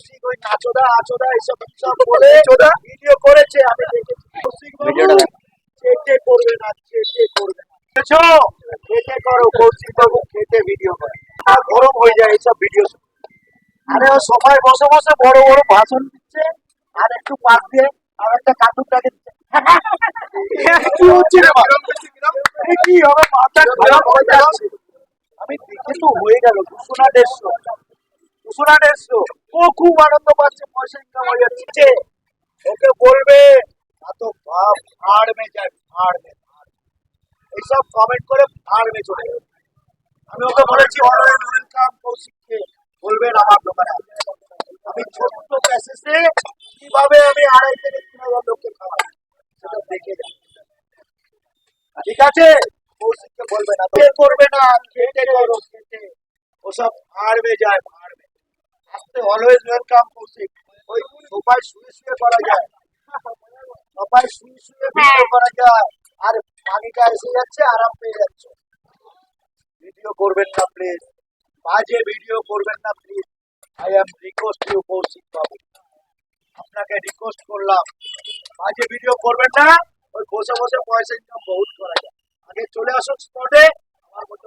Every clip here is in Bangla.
কৌশিক ওই নাচোদা আচোদা এইসব সব বলে ভিডিও করেছে আমি দেখেছি। কৌশিক বাবু ভিডিওটা করবে না করবে না। করো কৌশিক বাবু খেতে ভিডিও করে। আর গরম হয়ে যায় এইসব ভিডিও আরে ও সবাই বসে বসে বড় বড় ভাষণ দিচ্ছে আর একটু পাশ দিয়ে আর একটা কার্টুনটাকে দিচ্ছে? কি হচ্ছে রে কি হবে? মাথা খারাপ হয়ে যাচ্ছে। আমি দেখে তো হয়ে গেল। দুশো না দেড়শো। দুশো না দেড়শো। ও খুব আনন্দ পাচ্ছে, পয়সা ইনকাম হয়ে যাচ্ছে। ওকে বলবে না তো বাপ, ভাড় যায়। এইসব কমেন্ট করে চলে যাবে আমি ওকে বলেছি, অনলাইন ওয়েলকাম কৌশিককে বলবেন আমার দোকানে আমি ছোট্ট প্যাসেজে কীভাবে আমি আড়াই থেকে তিন হাজার লোককে খাওয়াই সেটা দেখে ঠিক আছে? কৌশিককে বলবে না করবে না? খেটে খেটে ওসব ভাড়বে যায় অলওয়েজ ওয়েলকাম কৌশিক ওই সবাই শুয়ে শুয়ে করা যায়। সবাই শুয়ে শুয়ে ভিডিও করা যায়। আর পানিটা এসে যাচ্ছে আরাম পেয়ে যাচ্ছে। ভিডিও করবেন না প্লিজ বাজে ভিডিও করবেন না please I am request you Koushik বাবু আপনাকে রিকোয়েস্ট করলাম। বাজে ভিডিও করবেন না। ওই বসে বসে পয়সা ইনকাম বহুত করা যায়। আগে চলে আসুন স্পটে আমার মতো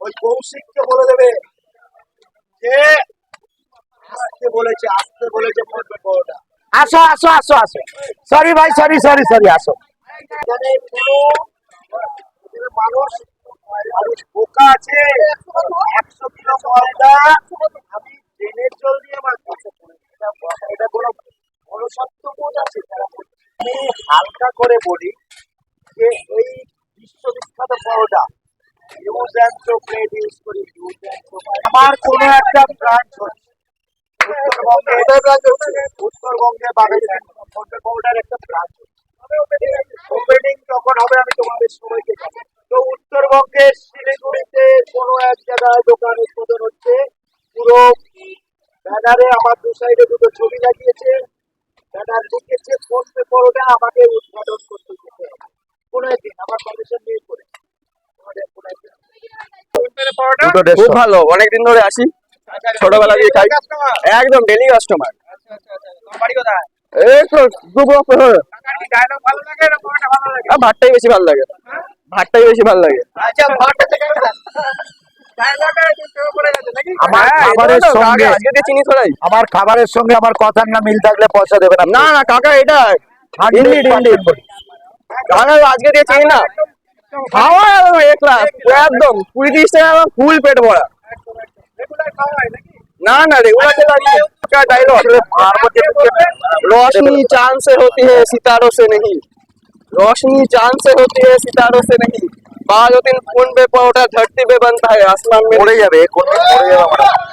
ওই কৌশিককে বলে দেবে। যে আসতে বলেছে আসতে বলেছে বলবে বড়টা। আসো আসো আসো আসো। সরি ভাই সরি সরি সরি আসো। এখানে কোনো মানুষ মানুষ বোকা আছে। একশো কিলো ময়দা আমি ট্রেনের জল দিয়ে আমার কাছে এটা এটা কোনো মনসত্ব বোধ আছে আমি হালকা করে বলি যে এই বিশ্ববিখ্যাত paratha use and throw plate use করি ইউজ অ্যান্ড থ্রো আমার কোনো একটা ব্রাঞ্চ হচ্ছে উত্তরবঙ্গে উত্তরবঙ্গে বাগাইছেন পরোটার একটা ব্রাঞ্চ ওপেনিং যখন হবে আমি তোমাদের সবাইকে। তো উত্তরবঙ্গের শিলিগুড়িতে কোনো এক জায়গায় দোকান উদ্বোধন হচ্ছে। পুরো ব্যানারে আমার দু সাইডে দুটো ছবি লাগিয়েছে। ব্যানার লিখেছে ফোন পে পরোটা আমাকে উদ্ঘাটন করতে যেতে হবে। কোনো একদিন আমার পারমিশন নিয়ে করে তোমাদের কোনো একদিন দুটো খুব ভালো অনেকদিন ধরে আসি। ছোটবেলা দিয়ে খাই। একদম ডেলি কাস্টমার এই তো দু বছর ভাতটাই বেশি ভালো লাগে। ভাতটাই বেশি ভালো লাগে। আচ্ছা ভাটটা আমার হ্যাঁ, খাবারের সঙ্গে আমার খাবারের কথার না মিল থাকলে পয়সা দেবে না। না না কাকা এটা আজকে দিয়ে চিনি না? খাওয়া একদম এক ক্লাস একদম কুড়ি তিরিশ টাকা একদম ফুল পেট ভরা ना ना रेगुलर चला रही है क्या डायलॉग रोशनी चांद से होती है सितारों से नहीं रोशनी चांद से होती है सितारों से नहीं बाद दिन फोन पे परोठा धरती पे बनता है आसमान में পড়ে যাবে কোনদিন পড়ে যাবে আমার